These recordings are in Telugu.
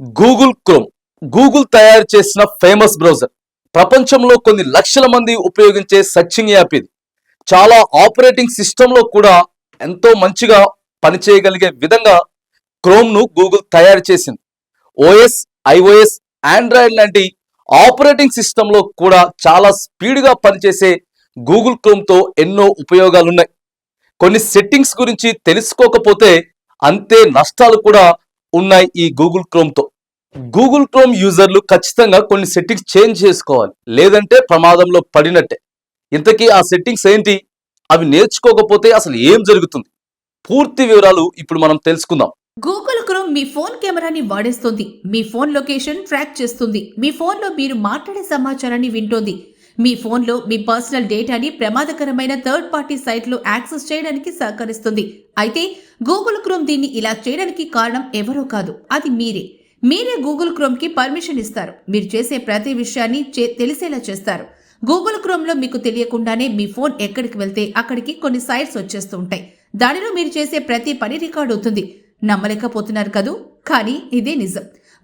గూగుల్ క్రోమ్ గూగుల్ తయారు చేసిన ఫేమస్ బ్రౌజర్ ప్రపంచంలో కొన్ని లక్షల మంది ఉపయోగించే సర్చింగ్ యాప్ ఇది. చాలా ఆపరేటింగ్ సిస్టంలో కూడా ఎంతో మంచిగా పనిచేయగలిగే విధంగా క్రోమ్ను గూగుల్ తయారు చేసింది. ఓఎస్ ఐఓఎస్ ఆండ్రాయిడ్ లాంటి ఆపరేటింగ్ సిస్టంలో కూడా చాలా స్పీడ్గా పనిచేసే గూగుల్ క్రోమ్తో ఎన్నో ఉపయోగాలు ఉన్నాయి కొన్ని సెట్టింగ్స్ గురించి తెలుసుకోకపోతే అంతే నష్టాలు కూడా ఉన్నాయి ఈ గూగుల్ క్రోమ్తో గూగుల్ క్రోమ్ యూజర్లు ఖచ్చితంగా కొన్ని సెట్టింగ్స్ చేంజ్ చేసుకోవాలి. లేదంటే ప్రమాదంలో పడినట్టే. ఇంతకీ ఆ సెట్టింగ్స్ ఏంటి? అవి నేర్చుకోకపోతే అసలు ఏం జరుగుతుంది? పూర్తి వివరాలు ఇప్పుడు మనం తెలుసుకుందాం. గూగుల్ క్రోమ్ మీ ఫోన్ కెమెరాని వాడేస్తుంది. మీ ఫోన్ లొకేషన్ ట్రాక్ చేస్తుంది. మీ ఫోన్లో మీరు మాట్లాడే సమాచారాన్ని వింటోంది. మీ ఫోన్లో మీ పర్సనల్ డేటాని ప్రమాదకరమైన థర్డ్ పార్టీ సైట్లు యాక్సెస్ చేయడానికి సహకరిస్తుంది. అయితే గూగుల్ క్రోమ్ దీన్ని ఇలా చేయడానికి కారణం ఎవరో కాదు. అది మీరే. మీరే గూగుల్ క్రోమ్కి పర్మిషన్ ఇస్తారు. మీరు చేసే ప్రతి విషయాన్ని చే- తెలిసేలా చేస్తారు. గూగుల్ క్రోమ్లో మీకు తెలియకుండానే మీ ఫోన్ ఎక్కడికి వెళ్తే అక్కడికి కొన్ని సైట్స్ వచ్చేస్తూ ఉంటాయి. దానిలో మీరు చేసే ప్రతి పని రికార్డ్ అవుతుంది. నమ్మలేకపోతున్నారు కదూ? కానీ ఇదే నిజం.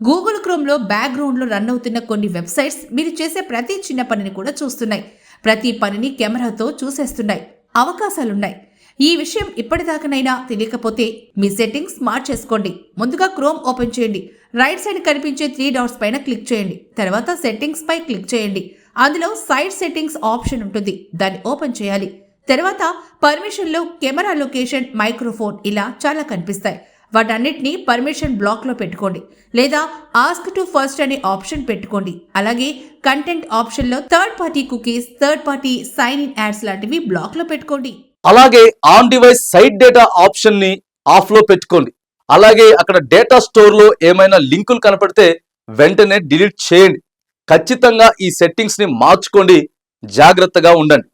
గూగుల్ క్రోమ్లో బ్యాక్గ్రౌండ్లో రన్ అవుతున్న కొన్ని వెబ్సైట్స్ మీరు చేసే ప్రతి చిన్న పనిని కూడా చూస్తున్నాయి. ప్రతి పనిని కెమెరాతో చూసేస్తున్నాయి. అవకాశాలున్నాయి. ఈ విషయం ఇప్పటిదాకానైనా తెలియకపోతే మీ సెట్టింగ్స్ మార్చేసుకోండి. చేసుకోండి ముందుగా క్రోమ్ ఓపెన్ చేయండి. రైట్ సైడ్ కనిపించే త్రీ డాట్స్ పైన క్లిక్ చేయండి. తర్వాత సెట్టింగ్స్ పై క్లిక్ చేయండి. అందులో సైడ్ సెట్టింగ్స్ ఆప్షన్ ఉంటుంది. దాన్ని ఓపెన్ చేయాలి. తర్వాత పర్మిషన్లో కెమెరా లొకేషన్ మైక్రోఫోన్ ఇలా చాలా కనిపిస్తాయి. వాటన్నిటిని పర్మిషన్ బ్లాక్లో పెట్టుకోండి. లేదా ఆస్క్ టు ఫస్ట్ అనే ఆప్షన్ పెట్టుకోండి. అలాగే కంటెంట్ ఆప్షన్లో third party cookies third party sign in ads లాంటివి బ్లాక్లో పెట్టుకోండి. అలాగే ఆన్ డివైస్ సైట్ డేటా ఆప్షన్ని పెట్టుకోండి. అలాగే అక్కడ డేటా స్టోర్లో ఏమైనా లింకులు కనపడితే వెంటనే డిలీట్ చేయండి. ఖచ్చితంగా ఈ సెట్టింగ్స్ని మార్చుకోండి. జాగ్రత్తగా ఉండండి.